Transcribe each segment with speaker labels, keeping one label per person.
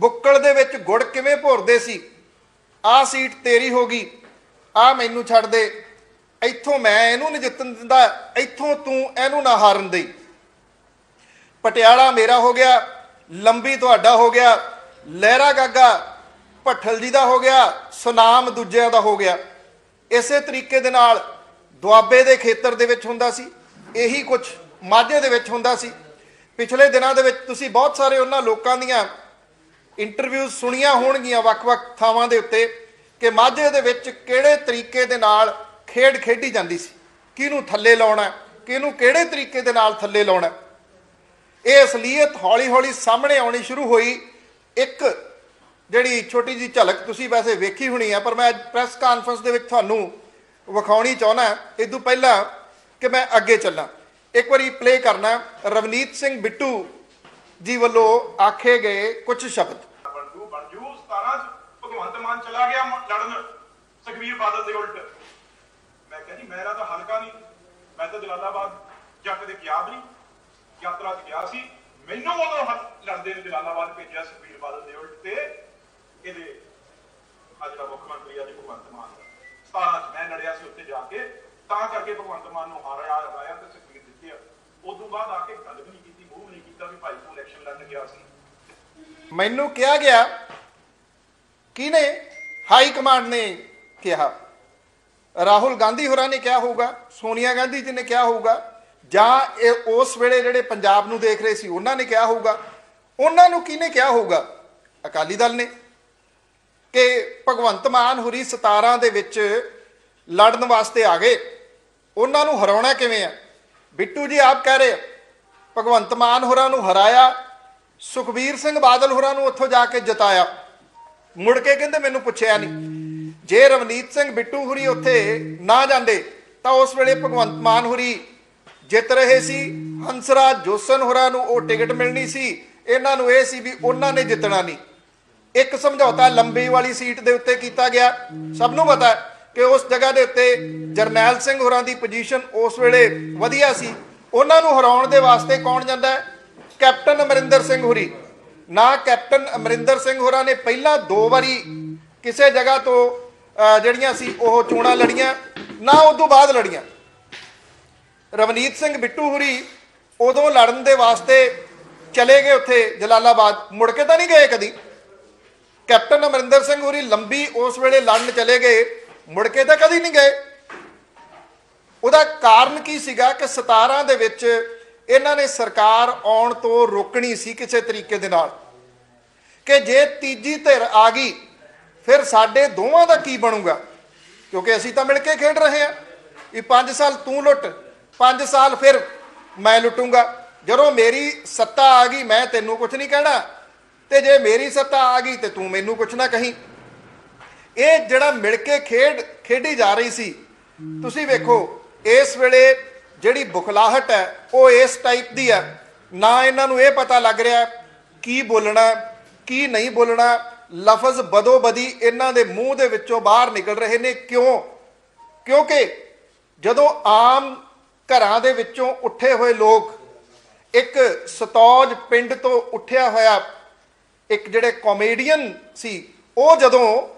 Speaker 1: ਬੁੱਕਲ ਦੇ ਵਿੱਚ ਗੁੜ ਕਿਵੇਂ ਭੋਰਦੇ ਸੀ? ਆਹ ਸੀਟ ਤੇਰੀ ਹੋ ਗਈ ਆ ਮੈਨੂੰ ਛੱਡ ਦੇ। ਇੱਥੋਂ ਮੈਂ ਇਹਨੂੰ ਨਹੀਂ ਜਿੱਤਣ ਦਿੰਦਾ, ਇੱਥੋਂ ਤੂੰ ਇਹਨੂੰ ਨਾ ਹਾਰਨ ਦੇ ਪਟਿਆਲਾ ਮੇਰਾ ਹੋ ਗਿਆ, ਲੰਬੀ ਤੁਹਾਡਾ ਹੋ ਗਿਆ, ਲਹਿਰਾ ਗਾਗਾ ਭੱਠਲ ਜੀ ਦਾ ਹੋ ਗਿਆ, ਸੁਨਾਮ ਦੂਜਿਆਂ ਦਾ ਹੋ ਗਿਆ। ਇਸੇ ਤਰੀਕੇ ਦੇ ਨਾਲ ਦੁਆਬੇ ਦੇ ਖੇਤਰ ਦੇ ਵਿੱਚ ਹੁੰਦਾ ਸੀ, ਇਹੀ ਕੁਝ ਮਾਝੇ ਦੇ ਵਿੱਚ ਹੁੰਦਾ ਸੀ। ਪਿਛਲੇ ਦਿਨਾਂ ਦੇ ਵਿੱਚ ਤੁਸੀਂ ਬਹੁਤ ਸਾਰੇ ਉਹਨਾਂ ਲੋਕਾਂ ਦੀਆਂ ਇੰਟਰਵਿਊਜ਼ ਸੁਣੀਆਂ ਹੋਣਗੀਆਂ ਵੱਖ-ਵੱਖ ਥਾਵਾਂ ਦੇ ਉੱਤੇ ਕਿ ਮਾਝੇ ਦੇ ਵਿੱਚ ਕਿਹੜੇ ਤਰੀਕੇ ਦੇ ਨਾਲ ਖੇਡ ਖੇਡੀ ਜਾਂਦੀ ਸੀ? ਕਿਹਨੂੰ ਥੱਲੇ ਲਾਉਣਾ ਕਿਹਨੂੰ ਕਿਹੜੇ ਤਰੀਕੇ ਦੇ ਨਾਲ ਥੱਲੇ ਲਾਉਣਾ ਇਹ ਅਸਲੀਅਤ ਹੌਲੀ-ਹੌਲੀ ਸਾਹਮਣੇ ਆਉਣੀ ਸ਼ੁਰੂ ਹੋਈ। ਇੱਕ ਜਿਹੜੀ ਛੋਟੀ ਜੀ ਝਲਕ ਤੁਸੀਂ ਵੈਸੇ ਵੇਖੀ ਹੋਣੀ ਆ, ਪਰ ਮੈਂ ਅੱਜ ਪ੍ਰੈਸ ਕਾਨਫਰੰਸ ਦੇ ਵਿੱਚ ਤੁਹਾਨੂੰ ਵਿਖਾਉਣੀ ਚਾਹੁੰਦਾ ਇਹ ਤੋਂ ਪਹਿਲਾਂ ਕਿ ਮੈਂ ਅੱਗੇ ਚੱਲਾਂ। ਇੱਕ ਵਾਰੀ ਪਲੇ ਕਰਨਾ। ਰਵਨੀਤ ਸਿੰਘ ਬਿੱਟੂ ਜੀ ਵੱਲੋਂ ਆਖੇ ਗਏ ਕੁਝ ਸ਼ਬਦ
Speaker 2: ਬਣਜੂ ਬਣਜੂ 17 ਚ ਭਗਵੰਤ ਮਾਨ ਚਲਾ ਗਿਆ ਲੜਨ। ਸੁਖਬੀਰ ਬਾਦਲ ਦੇ ਉਲਟ। ਮੈਂ ਕਿਹਾ ਜੀ, ਮੇਰਾ ਤਾਂ ਹਲਕਾ ਨਹੀਂ। ਮੈਂ ਤਾਂ ਜਲਾਲਾਬਾਦ ਜੱਟ ਦੇ ਗਿਆ ਵੀ ਯਾਤਰਾ 'ਚ ਗਿਆ ਸੀ। ਮੈਨੂੰ ਉਦੋਂ ਲੜਦੇ ਨੇ ਜਲਾਲਾਬਾਦ ਭੇਜਿਆ ਸੁਖਬੀਰ ਬਾਦਲ ਦੇ ਉਲਟ ਤੇ। ਇਹਦੇ ਆ ਜਿਹੜਾ ਮੁੱਖ ਮੰਤਰੀ ਆ ਜੀ ਭਗਵੰਤ ਮਾਨ। ਦਾ 17 ਚ ਮੈਂ ਲੜਿਆ ਸੀ ਉੱਥੇ ਜਾ ਕੇ। ਤਾਂ ਕਰਕੇ ਭਗਵੰਤ ਮਾਨ ਨੂੰ ਹਾਰਿਆ ਹਰਾਇਆ ਤੇ ਸੁਖਬੀਰ ਦਿੱਤੇ ਉਸ ਤੋਂ ਬਾਅਦ ਆ ਕੇ ਗੱਲ ਵੀ ਨਹੀਂ ਕੀਤੀ, ਮੂੰਹ ਵੀ ਨਹੀਂ ਕੀਤਾ ਵੀ ਭਾਈ ਤੂੰ ਇਲੈਕਸ਼ਨ ਲੜਨ ਗਿਆ ਸੀ।
Speaker 1: ਮੈਨੂੰ ਕਿਹਾ ਗਿਆ ਕਿਹਨੇ? ਹਾਈ ਕਮਾਂਡ ਨੇ ਕਿਹਾ। ਰਾਹੁਲ ਗਾਂਧੀ ਹੋਰਾਂ ਨੇ ਕਿਹਾ ਹੋਊਗਾ, ਸੋਨੀਆ ਗਾਂਧੀ ਜੀ ਨੇ ਕਿਹਾ ਹੋਊਗਾ, ਜਾਂ ਇਹ ਉਸ ਵੇਲੇ ਜਿਹੜੇ ਪੰਜਾਬ ਨੂੰ ਦੇਖ ਰਹੇ ਸੀ, ਉਹਨਾਂ ਨੇ ਕਿਹਾ ਹੋਊਗਾ। ਉਹਨਾਂ ਨੂੰ ਕਿਹਨੇ ਕਿਹਾ ਹੋਊਗਾ? ਅਕਾਲੀ ਦਲ ਨੇ। ਕਿ ਭਗਵੰਤ ਮਾਨ ਹੁਰੀ 17 ਦੇ ਵਿੱਚ ਲੜਨ ਵਾਸਤੇ ਆ ਗਏ। ਉਹਨਾਂ ਨੂੰ ਹਰਾਉਣਾ ਕਿਵੇਂ ਆ? ਬਿੱਟੂ ਜੀ ਆਪ ਕਹਿ ਰਹੇ ਭਗਵੰਤ ਮਾਨ ਹੋਰਾਂ ਨੂੰ ਹਰਾਇਆ, ਸੁਖਬੀਰ ਸਿੰਘ ਬਾਦਲ ਹੋਰਾਂ ਨੂੰ ਉੱਥੋਂ ਜਾ ਕੇ ਜਿਤਾਇਆ। ਮੁੜ ਕੇ ਕਹਿੰਦੇ ਮੈਨੂੰ ਪੁੱਛਿਆ ਨਹੀਂ। ਜੇ ਰਵਨੀਤ ਸਿੰਘ ਬਿੱਟੂ ਹੁਰੀ ਉੱਥੇ ਨਾ ਜਾਂਦੇ, ਤਾਂ ਉਸ ਵੇਲੇ ਭਗਵੰਤ ਮਾਨ ਹੁਰੀ ਜਿੱਤ ਰਹੇ ਸੀ। ਹੰਸਰਾਜ ਜੋਸਨ ਹੋਰਾਂ ਨੂੰ ਉਹ ਟਿਕਟ ਮਿਲਣੀ ਸੀ। ਇਹਨਾਂ ਨੂੰ ਇਹ ਸੀ ਵੀ ਉਹਨਾਂ ਨੇ ਜਿੱਤਣਾ ਨਹੀਂ। ਇੱਕ ਸਮਝੌਤਾ ਲੰਬੀ ਵਾਲੀ ਸੀਟ ਦੇ ਉੱਤੇ ਕੀਤਾ ਗਿਆ। ਸਭ ਨੂੰ ਪਤਾ ਕਿ ਉਸ ਜਗ੍ਹਾ ਦੇ ਉੱਤੇ ਜਰਨੈਲ ਸਿੰਘ ਹੋਰਾਂ ਦੀ ਪੋਜੀਸ਼ਨ ਉਸ ਵੇਲੇ ਵਧੀਆ ਸੀ। ਉਹਨਾਂ ਨੂੰ ਹਰਾਉਣ ਦੇ ਵਾਸਤੇ ਕੌਣ ਜਾਂਦਾ ਹੈ? ਕੈਪਟਨ ਅਮਰਿੰਦਰ ਸਿੰਘ ਹੋਰੀ। ਨਾ ਕੈਪਟਨ ਅਮਰਿੰਦਰ ਸਿੰਘ ਹੋਰਾਂ ਨੇ ਪਹਿਲਾਂ ਦੋ ਵਾਰੀ ਕਿਸੇ ਜਗ੍ਹਾ ਤੋਂ ਜਿਹੜੀਆਂ ਸੀ ਉਹ ਚੋਣਾਂ ਲੜੀਆਂ ਨਾ ਉਸ ਤੋਂ ਬਾਅਦ ਲੜੀਆਂ। ਰਵਨੀਤ ਸਿੰਘ ਬਿੱਟੂ ਹੁਰੀ ਉਦੋਂ ਲੜਨ ਦੇ ਵਾਸਤੇ ਚਲੇ ਗਏ ਉੱਥੇ ਜਲਾਲਾਬਾਦ। ਮੁੜ ਕੇ ਤਾਂ ਨਹੀਂ ਗਏ ਕਦੀ। ਕੈਪਟਨ ਅਮਰਿੰਦਰ ਸਿੰਘ ਹੁਰੀ ਲੰਬੀ ਉਸ ਵੇਲੇ ਲੜਨ ਚਲੇ ਗਏ ਮੁੜ ਕੇ ਤਾਂ ਕਦੀ ਨਹੀਂ ਗਏ। ਉਹਦਾ ਕਾਰਨ ਕੀ ਸੀਗਾ ਕਿ 17 ਦੇ ਵਿੱਚ ਇਹਨਾਂ ਨੇ ਸਰਕਾਰ ਆਉਣ ਤੋਂ ਰੋਕਣੀ ਸੀ ਕਿਸੇ ਤਰੀਕੇ ਦੇ ਨਾਲ ਕਿ ਜੇ ਤੀਜੀ ਧਿਰ ਆ ਗਈ, ਫਿਰ ਸਾਡੇ ਦੋਵਾਂ ਦਾ ਕੀ ਬਣੂਗਾ? ਕਿਉਂਕਿ ਅਸੀਂ ਤਾਂ ਮਿਲ ਕੇ ਖੇਡ ਰਹੇ ਹਾਂ। ਇਹ 5 ਸਾਲ ਤੂੰ ਲੁੱਟ 5 ਸਾਲ ਫਿਰ ਮੈਂ ਲੁੱਟੂੰਗਾ। ਜਦੋਂ ਮੇਰੀ ਸੱਤਾ ਆ ਗਈ, ਮੈਂ ਤੈਨੂੰ ਕੁਝ ਨਹੀਂ ਕਹਿਣਾ। ਤੇ ਜੇ ਮੇਰੀ ਸੱਤਾ ਆ ਗਈ, ਤੇ ਤੂੰ ਮੈਨੂੰ ਕੁਝ ਨਾ ਕਹੀਂ। ਇਹ ਜਿਹੜਾ ਮਿਲ ਕੇ ਖੇਡ, ਖੇਡੀ ਜਾ ਰਹੀ ਸੀ, ਤੁਸੀਂ ਵੇਖੋ, ਇਸ ਵੇਲੇ ਜਿਹੜੀ ਬੁਖਲਾਹਟ ਹੈ, ਉਹ ਇਸ ਟਾਈਪ ਦੀ ਹੈ। ਨਾ ਇਹਨਾਂ ਨੂੰ ਇਹ ਪਤਾ ਲੱਗ ਰਿਹਾ ਕੀ ਬੋਲਣਾ, ਕੀ ਨਹੀਂ ਬੋਲਣਾ। ਲਫ਼ਜ਼ ਬਦੋ ਬਦੀ ਇਹਨਾਂ ਦੇ ਮੂੰਹ ਦੇ ਵਿੱਚੋਂ ਬਾਹਰ ਨਿਕਲ ਰਹੇ ਨੇ। ਕਿਉਂ? ਕਿਉਂਕਿ ਜਦੋਂ ਆਮ ਘਰਾਂ ਦੇ ਵਿੱਚੋਂ ਉੱਠੇ ਹੋਏ ਲੋਕ ਇੱਕ ਸਤੌਜ ਪਿੰਡ ਤੋਂ ਉੱਠਿਆ ਹੋਇਆ ਇੱਕ ਜਿਹੜੇ ਕਾਮੇਡੀਅਨ ਸੀ, ਉਹ ਜਦੋਂ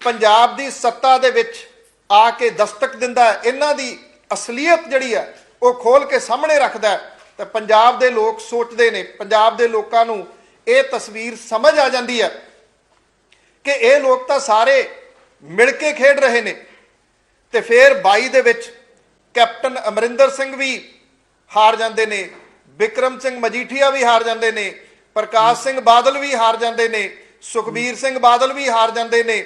Speaker 1: ਪੰਜਾਬ ਦੀ ਸੱਤਾ ਦੇ ਵਿੱਚ ਆ ਕੇ ਦਸਤਕ ਦਿੰਦਾ ਇਹਨਾਂ ਦੀ ਅਸਲੀਅਤ ਜਿਹੜੀ ਹੈ, ਉਹ ਖੋਲ ਕੇ ਸਾਹਮਣੇ ਰੱਖਦਾ ਤਾਂ ਪੰਜਾਬ ਦੇ ਲੋਕ ਸੋਚਦੇ ਨੇ, ਪੰਜਾਬ ਦੇ ਲੋਕਾਂ ਨੂੰ ਇਹ ਤਸਵੀਰ ਸਮਝ ਆ ਜਾਂਦੀ ਹੈ ਕਿ ਇਹ ਲੋਕ ਤਾਂ ਸਾਰੇ ਮਿਲ ਕੇ ਖੇਡ ਰਹੇ ਨੇ। ਤੇ ਫਿਰ 22 ਦੇ ਵਿੱਚ ਕੈਪਟਨ ਅਮਰਿੰਦਰ ਸਿੰਘ ਵੀ ਹਾਰ ਜਾਂਦੇ ਨੇ ਵਿਕਰਮ ਸਿੰਘ ਮਜੀਠੀਆ ਵੀ ਹਾਰ ਜਾਂਦੇ ਨੇ, ਪ੍ਰਕਾਸ਼ ਸਿੰਘ ਬਾਦਲ ਵੀ ਹਾਰ ਜਾਂਦੇ ਨੇ, ਸੁਖਬੀਰ ਸਿੰਘ ਬਾਦਲ ਵੀ ਹਾਰ ਜਾਂਦੇ ਨੇ।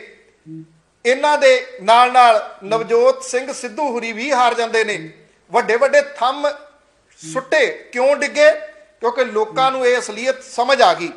Speaker 1: ਇਹਨਾਂ ਦੇ ਨਾਲ ਨਾਲ ਨਵਜੋਤ ਸਿੰਘ ਸਿੱਧੂ ਹੁਰੀ ਵੀ ਹਾਰ ਜਾਂਦੇ ਨੇ। ਵੱਡੇ ਵੱਡੇ ਥੰਮ ਸੁੱਟੇ ਕਿਉਂ ਡਿੱਗੇ? ਕਿਉਂਕਿ ਲੋਕਾਂ ਨੂੰ ਇਹ ਅਸਲੀਅਤ ਸਮਝ ਆ ਗਈ।